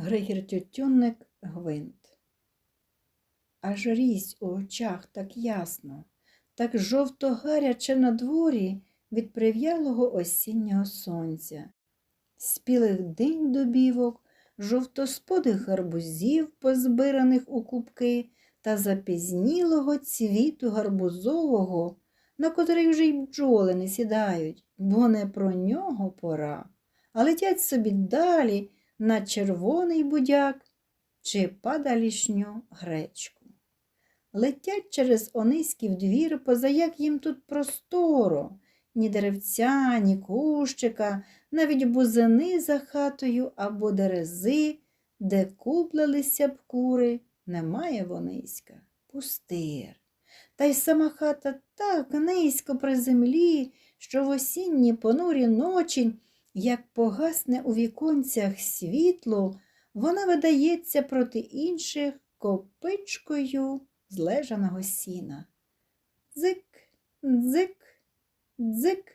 Григір Тютюнник Гвинт. Аж різь у очах так ясно, так жовто гаряче на дворі від прив'ялого осіннього сонця, спілих динь дубівок, жовтосподих гарбузів, позбираних у кубки, та запізнілого цвіту гарбузового, на котрий вже й бджоли не сідають, бо не про нього пора, а летять собі далі на червоний будяк чи падалішню гречку. Летять через Ониськів двір, позаяк їм тут просторо, ні деревця, ні кущика, навіть бузини за хатою або дерези, де куплилися б кури, немає вониська, пустир. Та й сама хата так низько при землі, що в осінні понурі ночі, як погасне у віконцях світло, вона видається проти інших копичкою злежаного сіна. Дзик, дзик, дзик.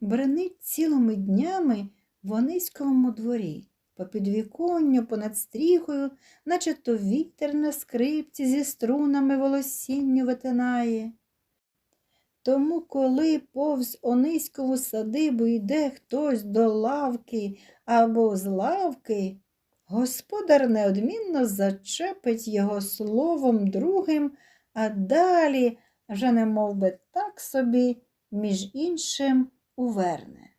Бренить цілими днями в Ониськовому дворі, по підвіконню, понад стріхою, наче то вітер на скрипці зі струнами волосінню витинає. Тому, коли повз Ониськову садибу йде хтось до лавки або з лавки, господар неодмінно зачепить його словом другим, а далі вже не мов би так собі, між іншим уверне.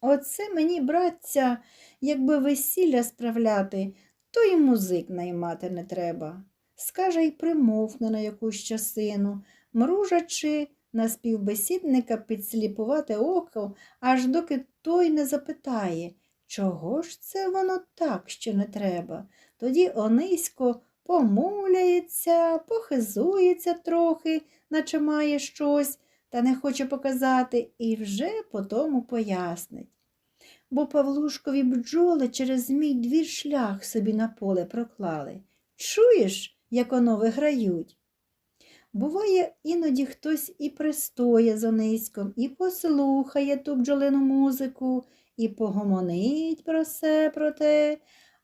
Оце мені, братця, якби весілля справляти, то й музик наймати не треба. Скаже й примовкне на якусь часину, мружачи на співбесідника підсліпувати око, аж доки той не запитає, чого ж це воно так, що не треба. Тоді Онисько помовляється, похизується трохи, наче має щось, та не хоче показати, і вже потому пояснить. Бо Павлушкові бджоли через мій двір шлях собі на поле проклали. Чуєш, як оно виграють? Буває, іноді хтось і пристоє за низьком, і послухає ту бджолину музику, і погомонить про се про те.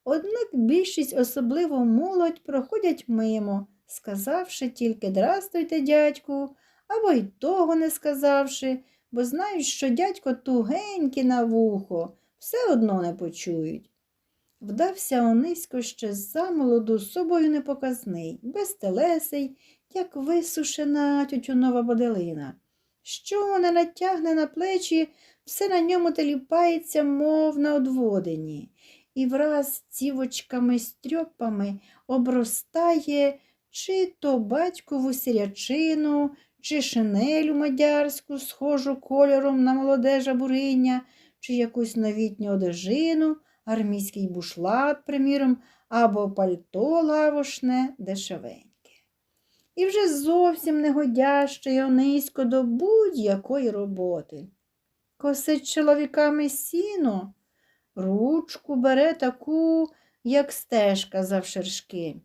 Однак більшість, особливо молодь, проходять мимо, сказавши тільки Здрастуйте, дядьку, або й того не сказавши, бо знають, що дядько тугенький на вухо, все одно не почують. Вдався Онисько ще замолоду, з собою непоказний, безтелесий, як висушена тютюнова боделина. Що не натягне на плечі, все на ньому теліпається, мов на одводині, і враз цівочками стрьопами обростає чи то батькову сірячину, чи шинелю мадярську, схожу кольором на молоде жабуриня, чи якусь новітню одежину, армійський бушлат, приміром, або пальто лавошне дешевеньке. І вже зовсім негодяще й онисько до будь-якої роботи. Косить чоловіками сіно, ручку бере таку, як стежка завшершки.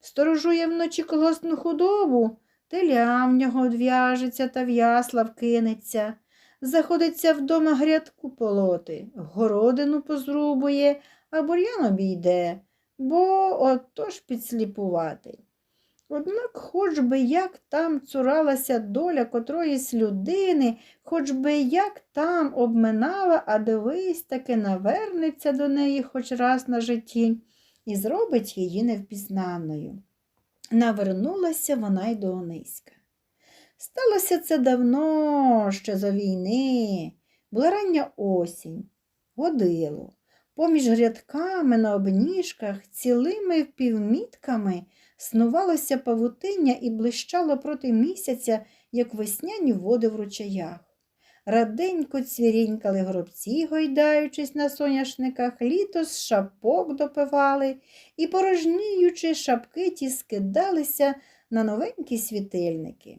Сторожує вночі колосну худобу, теля в нього одв'яжеться та в ясла вкинеться, заходиться вдома грядку полоти, городину позрубує, а бур'ян обійде, бо отож підсліпувати. Однак, хоч би як там цуралася доля котроїсь людини, хоч би як там обминала, а дивись, таки навернеться до неї хоч раз на житті і зробить її невпізнаною. Навернулася вона й до Ониська. Сталося це давно, ще за війни. Була рання осінь, годило. Поміж грядками на обніжках цілими півмітками снувалося павутиння і блищало проти місяця, як весняні води в ручаях. Раденько цвірінькали гробці, гойдаючись на соняшниках, літо з шапок допивали і, порожніючи шапки, ті скидалися на новенькі світильники.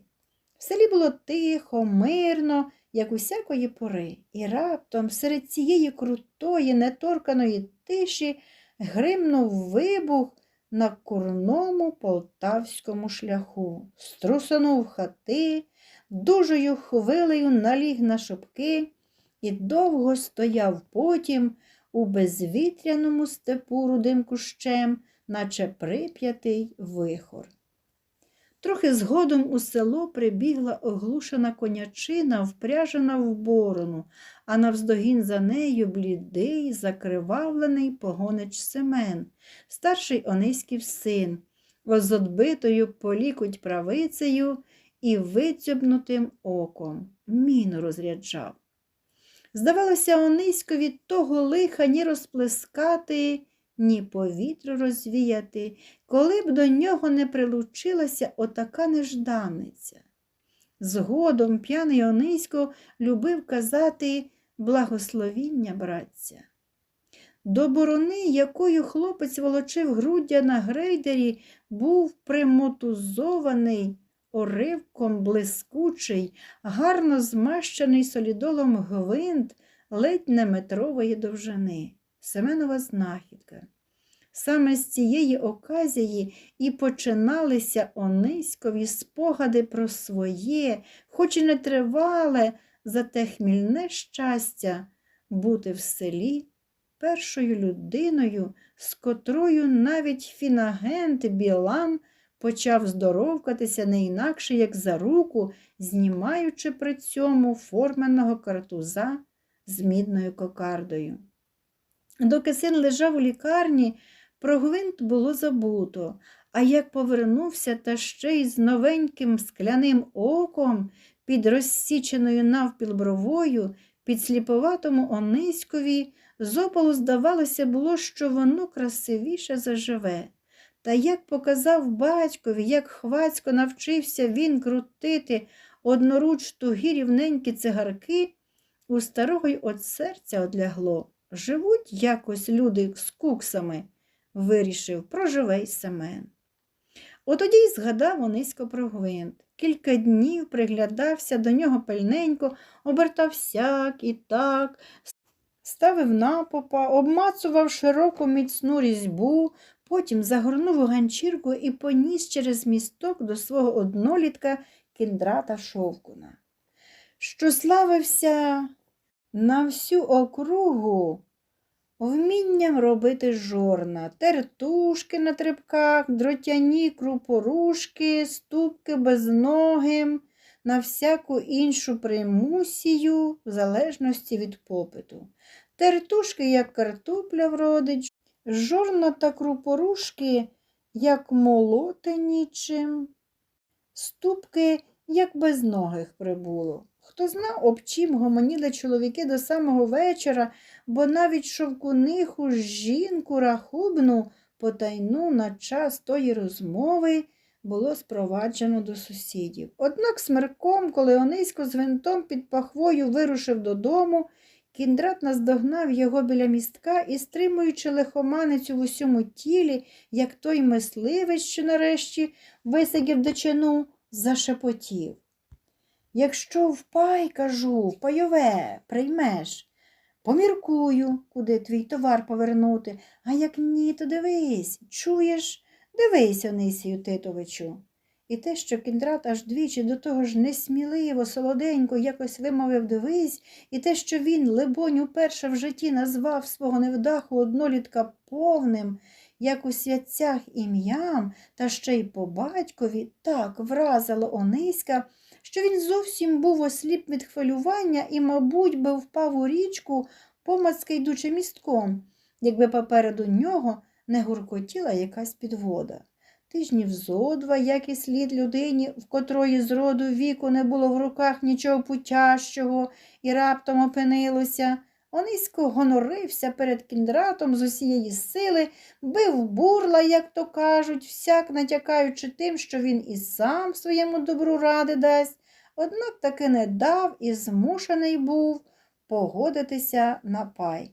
В селі було тихо, мирно, як усякої пори, і раптом серед цієї крутої, неторканої тиші гримнув вибух на курному полтавському шляху, струсонув хати, дужою хвилею наліг на шубки і довго стояв потім, у безвітряному степу рудим кущем, наче прип'ятий вихор. Трохи згодом у село прибігла оглушена конячина, впряжена в борону, а навздогін за нею блідий, закривавлений погонич Семен, старший Ониськів син, з одбитою полікуть правицею і вицьобнутим оком. Міну розряджав. Здавалося, Ониськові того лиха ні розплескати, ні повітря розвіяти, коли б до нього не прилучилася отака нежданиця. Згодом п'яний Онисько любив казати благословіння братця. До борони, якою хлопець волочив груддя на грейдері, був примотузований оривком блискучий, гарно змащений солідолом гвинт ледь не метрової довжини. Семенова знахідка. Саме з цієї оказії і починалися Ониськові спогади про своє, хоч і не тривале, зате хмільне щастя бути в селі першою людиною, з котрою навіть фінагент Білан почав здоровкатися не інакше, як за руку, знімаючи при цьому форменного картуза з мідною кокардою. Доки син лежав у лікарні, про гвинт було забуто, а як повернувся та ще й з новеньким скляним оком, під розсіченою навпіл бровою, під сліповатому Ониськові, з здавалося було, що воно красивіше заживе. Та як показав батькові, як хвацько навчився він крутити одноруч тугі рівненькі цигарки, у старого й от серця одлягло. Живуть якось люди з куксами, вирішив, проживе й Семен. Отоді й згадав Онисько про гвинт. Кілька днів приглядався до нього пильненько, обертав сяк і так, ставив напопа, обмацував широку міцну різьбу, потім загорнув у ганчірку і поніс через місток до свого однолітка кіндрата Шовкуна, що славився на всю округу вмінням робити жорна, тертушки на трибках, дротяні крупорушки, ступки безногим, на всяку іншу примусію, в залежності від попиту. Тертушки, як картопля вродить, жорна та крупорушки, як молоти нічим, ступки, як безногих прибуло. Хто зна, об чим гомоніли чоловіки до самого вечора, бо навіть шовкуниху жінку рахубну потайну на час тої розмови було спроваджено до сусідів. Однак смерком, коли Онисько з винтом під пахвою вирушив додому, кіндрат наздогнав його біля містка і, стримуючи лихоманицю в усьому тілі, як той мисливець, що нарешті висидів дичину, зашепотів. Якщо впай, кажу, пайове приймеш, поміркую, куди твій товар повернути, а як ні, то дивись, чуєш, дивись, Онисію Титовичу. І те, що кіндрат аж двічі до того ж несміливо, солоденько якось вимовив дивись, і те, що він, либонь, уперше в житті назвав свого невдаху однолітка повним, як у святцях ім'ям, та ще й по батькові, так вразило Ониська, що він зовсім був осліп від хвилювання і, мабуть, би впав у річку, помацки йдучи містком, якби попереду нього не гуркотіла якась підвода. Тижнів зо два, як і слід людині, в котрої з роду віку не було в руках нічого путящого і раптом опинилося. Онисько гонорився перед кіндратом з усієї сили, бив бурла, як то кажуть, всяк натякаючи тим, що він і сам своєму добру ради дасть, однак таки не дав і змушений був погодитися на пай.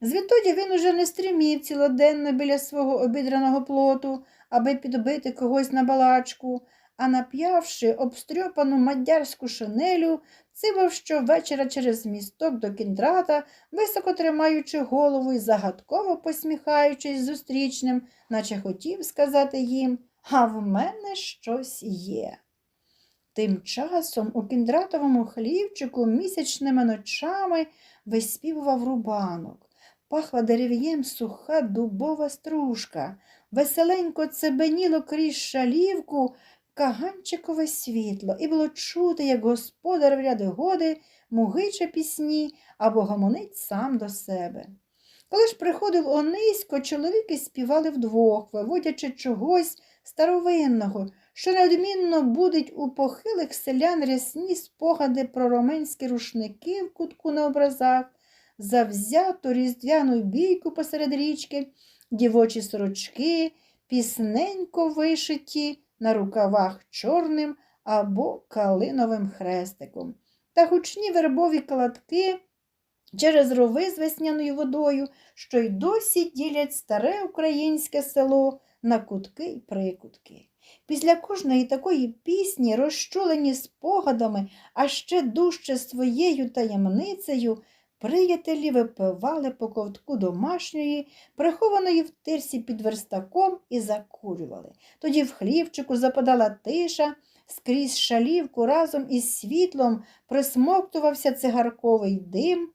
Звідтоді він уже не стрімів цілоденно біля свого обідраного плоту, аби підбити когось на балачку, а нап'явши обстрьопану мадярську шинелю, цибав щовечора через місток до кіндрата, високо тримаючи голову і загадково посміхаючись зустрічним, наче хотів сказати їм, а в мене щось є. Тим часом у кіндратовому хлівчику місячними ночами виспівував рубанок. Пахла дерев'єм суха дубова стружка, веселенько цебеніло крізь шалівку каганчикове світло, і було чути, як господар в ряди годи мугиче пісні або гомонить сам до себе. Коли ж приходив Онисько, чоловіки співали вдвох, виводячи чогось старовинного, що неодмінно будуть у похилих селян рясні спогади про роменські рушники в кутку на образах, завзяту різдвяну бійку посеред річки, дівочі сорочки, пісненько вишиті на рукавах чорним або калиновим хрестиком, та гучні вербові кладки через рови з весняною водою, що й досі ділять старе українське село на кутки й прикутки. Після кожної такої пісні, розчулені спогадами, а ще дужче своєю таємницею, приятелі випивали по ковтку домашньої, прихованої в тирсі під верстаком, і закурювали. Тоді в хлівчику западала тиша, скрізь шалівку разом із світлом присмоктувався цигарковий дим,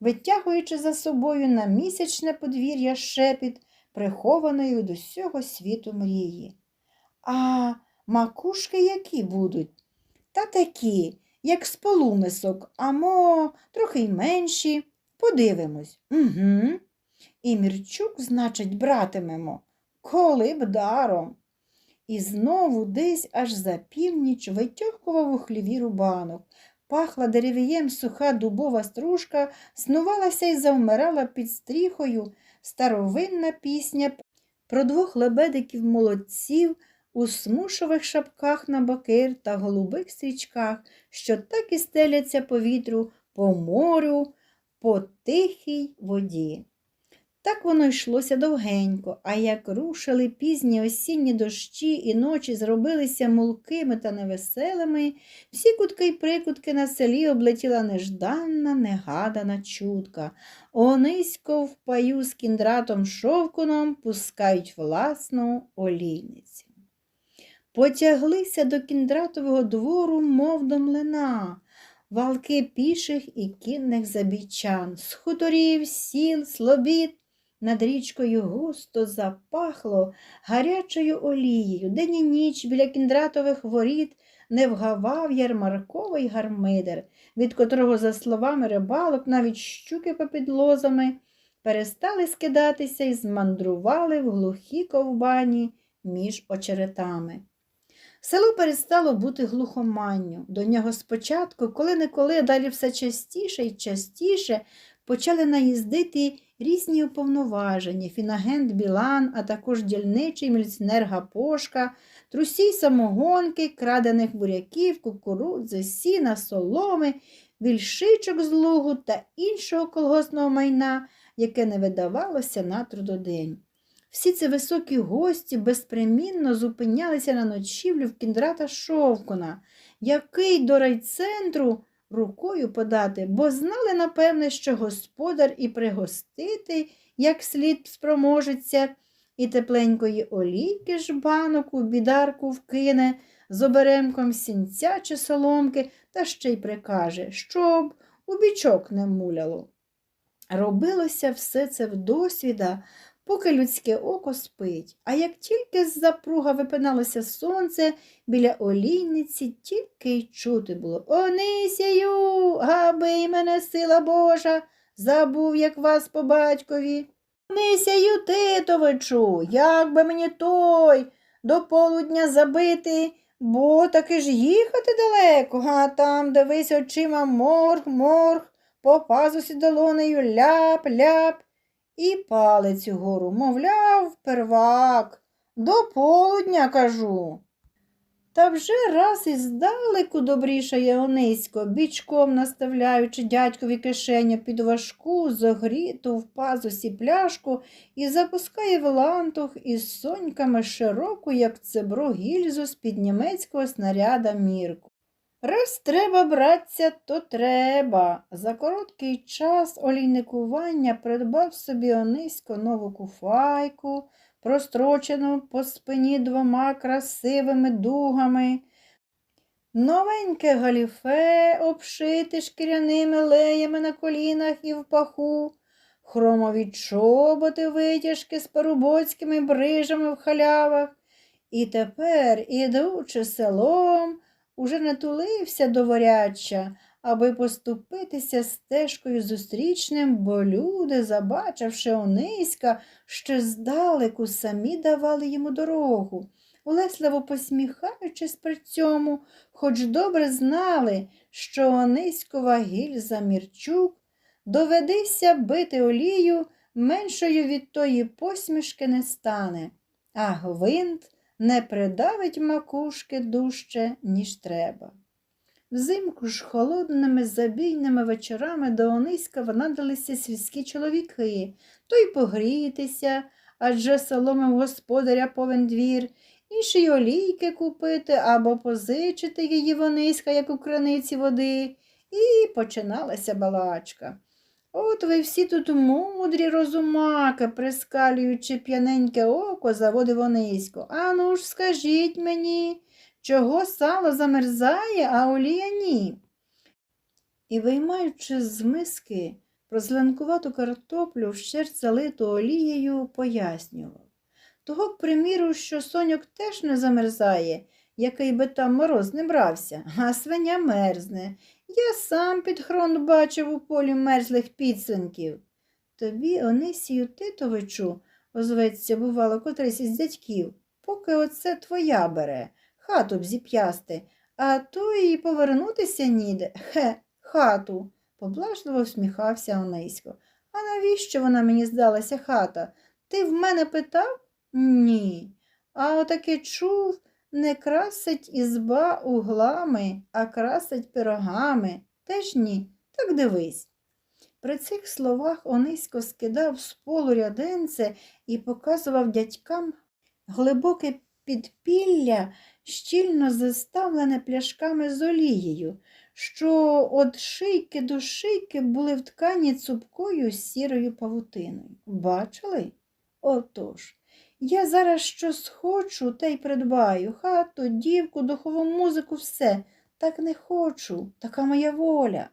витягуючи за собою на місячне подвір'я шепіт, прихованої від усього світу мрії. А макушки які будуть? Та такі, як з полумисок, амо, трохи й менші. Подивимось. Угу. І Мірчук, значить, братимемо, коли б даром. І знову десь аж за північ витьохкував у хліві рубанок. Пахла деревієм суха дубова стружка, снувалася і завмирала під стріхою старовинна пісня про двох лебедиків молодців у смушових шапках на бакир та голубих стрічках, що так і стеляться по вітру, по морю, по тихій воді. Так воно йшлося довгенько, а як рушили пізні осінні дощі і ночі зробилися мулкими та невеселими, всі кутки й прикутки на селі облетіла нежданна, негадана чутка. Онисько в паю з кіндратом шовкуном пускають власну олійницю. Потяглися до кіндратового двору, мов до млина, валки піших і кінних забійчан, з хуторів, сіл, слобід. Над річкою густо запахло гарячою олією, день і ніч біля кіндратових воріт не вгавав ярмарковий гармидер, від котрого, за словами рибалок, навіть щуки попід лозами перестали скидатися і змандрували в глухі ковбані між очеретами. Село перестало бути глухоманню. До нього спочатку, коли-неколи, далі все частіше і частіше почали наїздити різні уповноваження, фінагент Білан, а також дільничий міліціонер Гапошка, трусій самогонки, крадених буряків, кукурудзи, сіна, соломи, вільшичок з лугу та іншого колгосного майна, яке не видавалося на трудодень. Всі ці високі гості безпримінно зупинялися на ночівлю в кіндрата Шовкуна, який до райцентру рукою подати, бо знали, напевне, що господар і пригостити, як слід спроможеться, і тепленької олійки ж банок у бідарку вкине з оберемком сінця чи соломки, та ще й прикаже, щоб у бічок не муляло. Робилося все це вдосвіда, поки людське око спить, а як тільки з запруга випиналося сонце, біля олійниці тільки й чути було Онисію, габи мене сила Божа, забув, як вас по батькові. Онисію Титовичу, як би мені той до полудня забити, бо таки ж їхати далеко, а там дивись очима морг, морг, по пазусі долонею ляп, ляп і палець угору, мовляв, первак, до полудня кажу. Та вже раз і здалеку добрішає Онисько, бічком наставляючи дядькові кишеню під важку, зогріту в пазусі пляшку і запускає в лантух із соньками широку, як цебро гільзу з-під німецького снаряда мірку. Раз треба братися, то треба. За короткий час олійникування придбав собі Онисько нову куфайку, прострочену по спині двома красивими дугами. Новеньке галіфе, обшите шкіряними леями на колінах і в паху, хромові чоботи витяжки з парубоцькими брижами в халявах. І тепер, ідучи селом, уже не тулився до воряча, аби поступитися стежкою зустрічним, бо люди, забачивши Ониська, ще здалеку самі давали йому дорогу, улесливо посміхаючись при цьому, хоч добре знали, що Ониськова гільза Мірчук доведися бити олію, меншою від тої посмішки не стане, а гвинт не придавить макушки дужче, ніж треба. Взимку ж холодними забійними вечорами до Ониська внадалися сільські чоловіки, то й погрітися, адже соломи господаря повен двір, інші олійки купити або позичити її в Ониська, як у краниці води, і починалася балачка. От ви всі тут мудрі розумаки, прискалюючи п'яненьке око, заводив Онисько. Ану ж скажіть мені, чого сало замерзає, а олія ні. І, виймаючи з миски прозеленкувату картоплю, вщерть залиту олією, пояснював. Того, к приміру, що соньок теж не замерзає, який би там мороз не брався, а свиня мерзне. Я сам під хрон бачив у полі мерзлих підсвинків. Тобі, Онисію Титовичу, озветься, бувало, котрийсь із дядьків, поки оце твоя бере, хату б зіп'ясти, а то і повернутися ніде. Хе, хату, поблажливо всміхався Онисько. А навіщо вона мені здалася хата? Ти в мене питав? Ні. А отаки чув, не красить ізба углами, а красить пирогами. Теж ні, так дивись. При цих словах Онисько скидав з полу ряденце і показував дядькам глибоке підпілля, щільно заставлене пляшками з олією, що від шийки до шийки були вткані цупкою сірою павутиною. Бачили? Отож. Я зараз щось хочу, та й придбаю хату, дівку, духову музику, все. Так не хочу, така моя воля.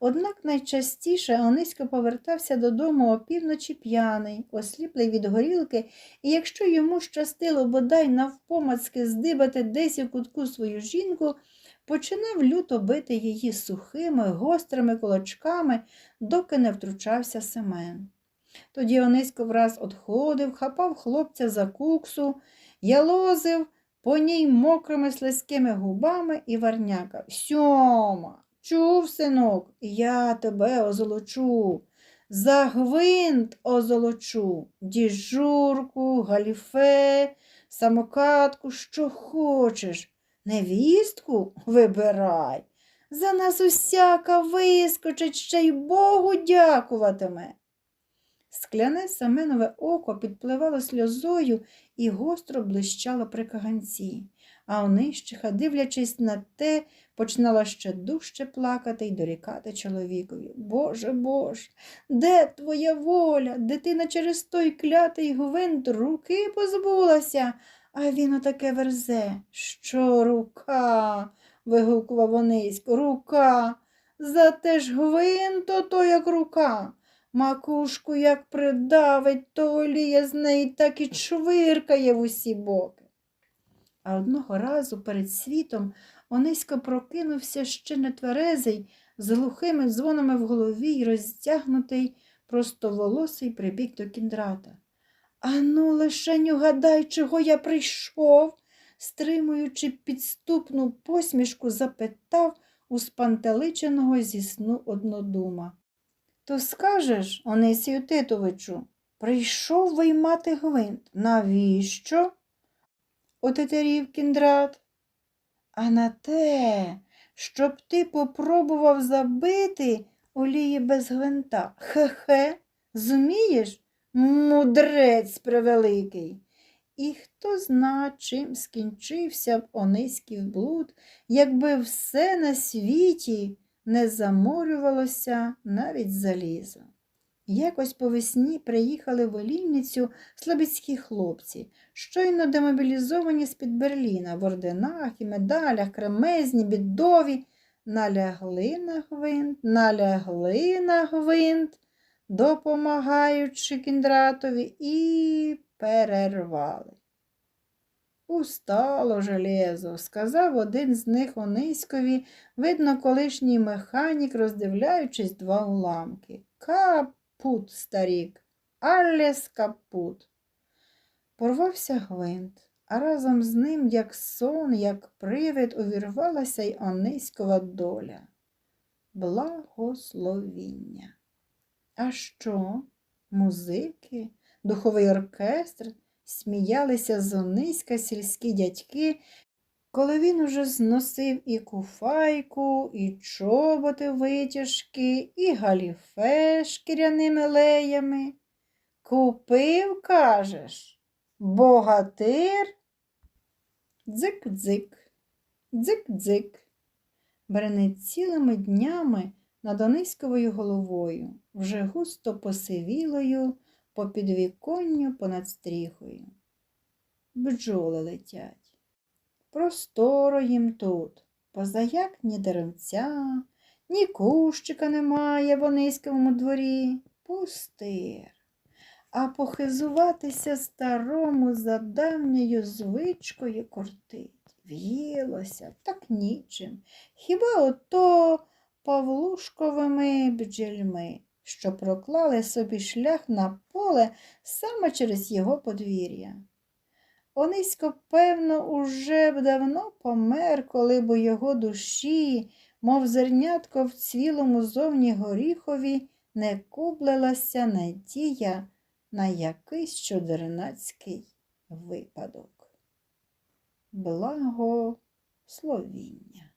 Однак найчастіше Онисько повертався додому опівночі п'яний, осліплий від горілки, і якщо йому щастило бодай навпомацки здибати десь у кутку свою жінку, починав люто бити її сухими, гострими кулачками, доки не втручався Семен. Тоді Онисько враз одходив, хапав хлопця за куксу, ялозив по ній мокрими слизькими губами і варняка. Сьома, чув, синок, я тебе озолочу. За гвинт озолочу, діжурку, галіфе, самокатку, що хочеш. Невістку вибирай. За нас усяка вискочить, ще й Богу дякуватиме. Скляне Семенове око підпливало сльозою і гостро блищало при каганці, а онищиха, дивлячись на те, починала ще дужче плакати й дорікати чоловікові. Боже Боже, де твоя воля? Дитина через той клятий гвинт руки позбулася, а він отаке верзе. Що рука? вигукував Онисько. Рука. За те ж гвинт, ото як рука. Макушку як придавить, то олія з неї так і чвиркає в усі боки. А одного разу перед світом Онисько прокинувся ще нетверезий, з глухими дзвонами в голові й роздягнутий, простоволосий прибіг до кіндрата. Ану, лишень угадай, чого я прийшов, стримуючи підступну посмішку, запитав у спантеличеного зі сну однодума. То скажеш, Онисію Титовичу, прийшов виймати гвинт. Навіщо? Отетерів кіндрат. А на те, щоб ти попробував забити олії без гвинта. Хе-хе, зумієш? Мудрець превеликий. І хто зна, чим скінчився б Ониськів блуд, якби все на світі не заморювалося навіть залізо. Якось по весні приїхали в Олійницю слобідські хлопці, щойно демобілізовані з-під Берліна, в орденах і медалях, кремезні, бідові, налягли на гвинт, налягли на гвинт, допомагаючи кіндратові, і перервали. Устало железо, сказав один з них Ониськові, видно, колишній механік, роздивляючись два уламки. Капут, старік, алес капут. Порвався гвинт, а разом з ним, як сон, як привид, увірвалася й Ониськова доля. Благословіння. А що? Музики, духовий оркестр, сміялися з Ониська сільські дядьки, коли він уже зносив і куфайку, і чоботи витяжки, і галіфе шкіряними леями. Купив, кажеш, богатир? Дзик-дзик, дзик-дзик. Бренить цілими днями над Ониськовою головою, вже густо посивілою, по підвіконню понад стріхою. Бджоли летять. Просторо їм тут, позаяк ні деревця, ні кущика немає в Ониськовому дворі, пустир. А похизуватися старому за давньою звичкою кортить. В'їлося, так нічим. Хіба ото Павлушковими бджільми, що проклали собі шлях на поле саме через його подвір'я. Онисько, певно, уже б давно помер, коли б у його душі, мов зернятко в цілому зовні горіхові, не кублилася надія на якийсь чудернацький випадок. Благословіння.